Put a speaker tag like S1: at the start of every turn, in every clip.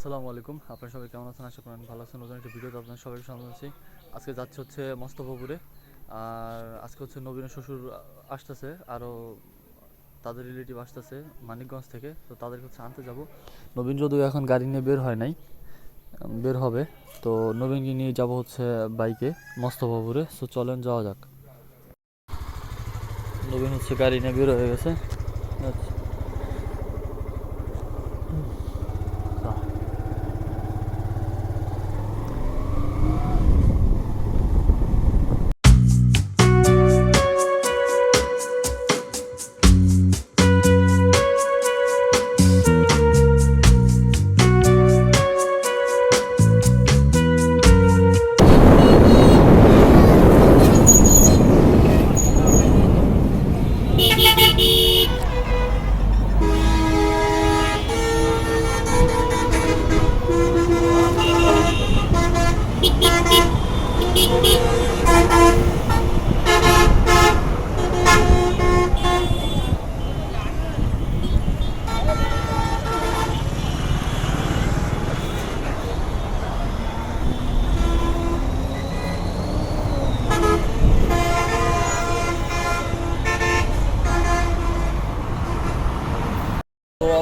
S1: আসসালামু আলাইকুম। আপনারা সবাই কেমন আছেন? আশা করেন ভালো আছেন। নতুন একটা ভিডিওতে আপনাদের সবাইকে জানাচ্ছি আজকে যাচ্ছে হচ্ছে মস্তফাপুরে। আর আজকে হচ্ছে নবীনের শ্বশুর আসতেছে। আরও তাদের রিলেটিভ আসতেছে মানিকগঞ্জ থেকে। তো তাদেরকে হচ্ছে আনতে যাব। নবীন যদিও এখন গাড়ি নিয়ে বের হয় নাই বের হবে। তো নবীনকে নিয়ে যাব হচ্ছে বাইকে মস্তফাপুরে। সো চলেন, যাওয়া যাক। নবীন হচ্ছে গাড়ি নিয়ে বের হয়ে গেছে। আচ্ছা।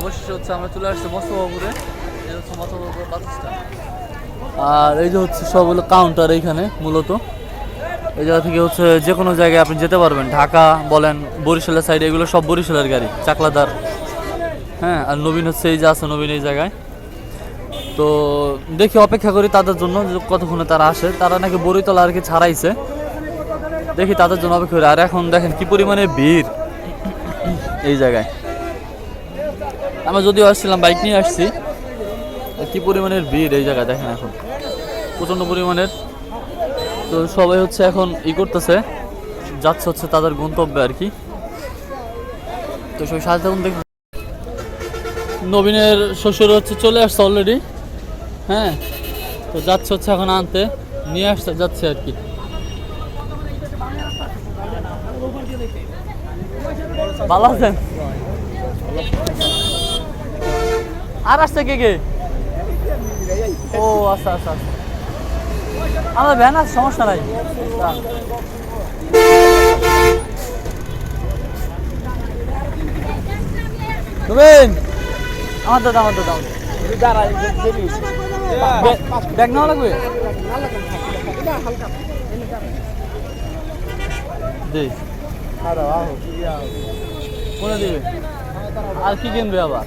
S1: অবশেষে হচ্ছে আমরা চলে আসছি মস্তবাবুরে এই হচ্ছে আর এই যে হচ্ছে সব হলো কাউন্টার এইখানে মূলত। এই জায়গা থেকে হচ্ছে যে কোনো জায়গায় আপনি যেতে পারবেন। ঢাকা বলেন, বরিশালের সাইডে এগুলো সব বরিশালের গাড়ি, চাকলাদার। হ্যাঁ আর নবীন হচ্ছে এই যে আছে, নবীন এই জায়গায়। তো দেখি, অপেক্ষা করি তাদের জন্য কতক্ষণে তারা আসে। তারা নাকি বরিতলা আর কি ছাড়াইছে। দেখি তাদের জন্য অপেক্ষা করি। আর এখন দেখেন কি পরিমাণে ভিড় এই জায়গায়। আমরা যদিও আসছিলাম বাইক নিয়ে আসছি। কি পরিমাণের ভিড় এই জায়গায় দেখেন এখন? প্রচণ্ড পরিমাণের। তো সবাই হচ্ছে এখন ই করতেছে যাচ্ছে হচ্ছে তাদের গন্তব্যে আর কি। তো সবাই সাথে থাকুন দেখ নবীনের শ্বশুর হচ্ছে চলে আসছে অলরেডি হ্যাঁ? তো যাচ্ছে হচ্ছে এখন আনতে নিয়ে আসতে যাচ্ছে আর কি। ভালো আছেন? আর আসছে কে কে? ও আচ্ছা আচ্ছা আচ্ছা। আমার ভ্যান আছে, সমস্যা নাই। আমার দাদা আমার দাদা ব্যাগ নেওয়া লাগবে? আর কি কিনবে আবার?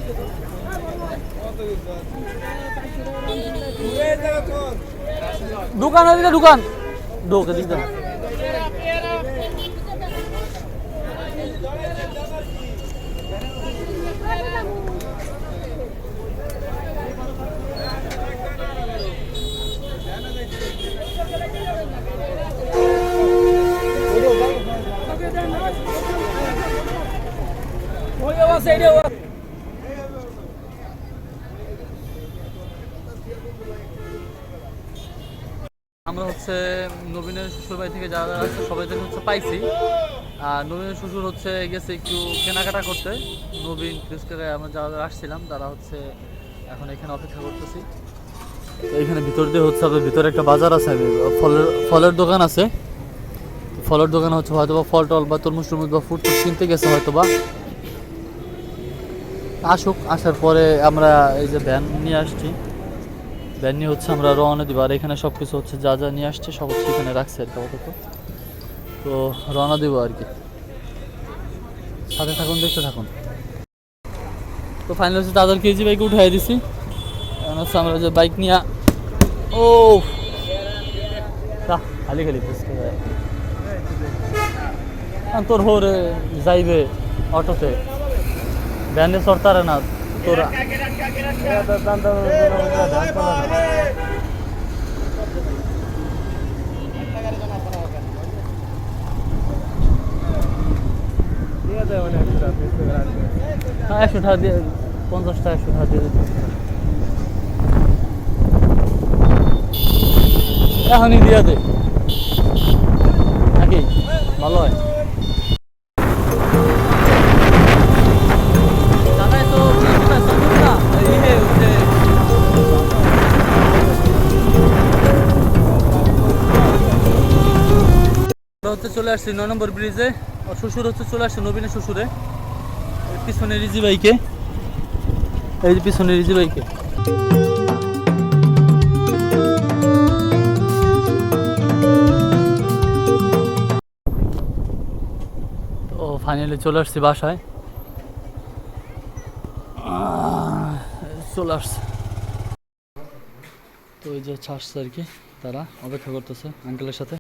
S1: দোকান ওদিকে দোকান? ঢোকে দিক দাও। আমরা হচ্ছে নবীনের শ্বশুর বাড়ি থেকে যারা আছে, সবাই থেকে হচ্ছে পাইছি। আর নবীনের শ্বশুর হচ্ছে গেছে একটু কেনাকাটা করতে। নবীন ক্রিস্টারে আমরা যারা যারা আসছিলাম, তারা হচ্ছে এখন এখানে অপেক্ষা করতেছি। এখানে ভিতর দিয়ে হচ্ছে আপনার ভিতরে একটা বাজার আছে ফলের ফলের দোকান আছে। ফলের দোকান হচ্ছে হয়তো বা ফল টল বা তরমুজ টরমুজ বা ফুড কিনতে গেছে হয়তো বা আসুক, আসার পরে আমরা এই যে ভ্যান নিয়ে আসছি। নিয়ে হচ্ছে আমরা রওনা দিব। আর এখানে সব কিছু হচ্ছে যা যা নিয়ে আসছে, সব হচ্ছে এখানে রাখছে আর কি আপাতত। তো রওনা দিব আর কি। সাথে থাকুন, দেখতে থাকুন। তো ফাইনাল হচ্ছে তাদের কেজি বাইকে উঠাই দিছি। এখন হচ্ছে আমরা যে বাইক নিয়ে ও খালি খালি বুঝতে তোর হোরে যাইবে অটোতে। ভ্যানে সরতারে না। তোরা। হ্যাঁ একশো টাকা দিয়ে, পঞ্চাশ টাকা একশো টাকা দিয়ে এখনই দিয়ে দে। নাকি? ভালো হয়। হচ্ছে চলে আসছি নয় নম্বর ব্রিজে আর শ্বশুর হচ্ছে চলে আসছে নবীনের শ্বশুরে। পিছনে রিজি ভাইকে। এই যে পিছনে রিজি ভাইকে। তো ফাইনালি চলে আসছি বাসায়। চলে আসছে। তো ওই যে ছাড়ছে আর কি, তারা অপেক্ষা করতেছে আঙ্কেলের সাথে।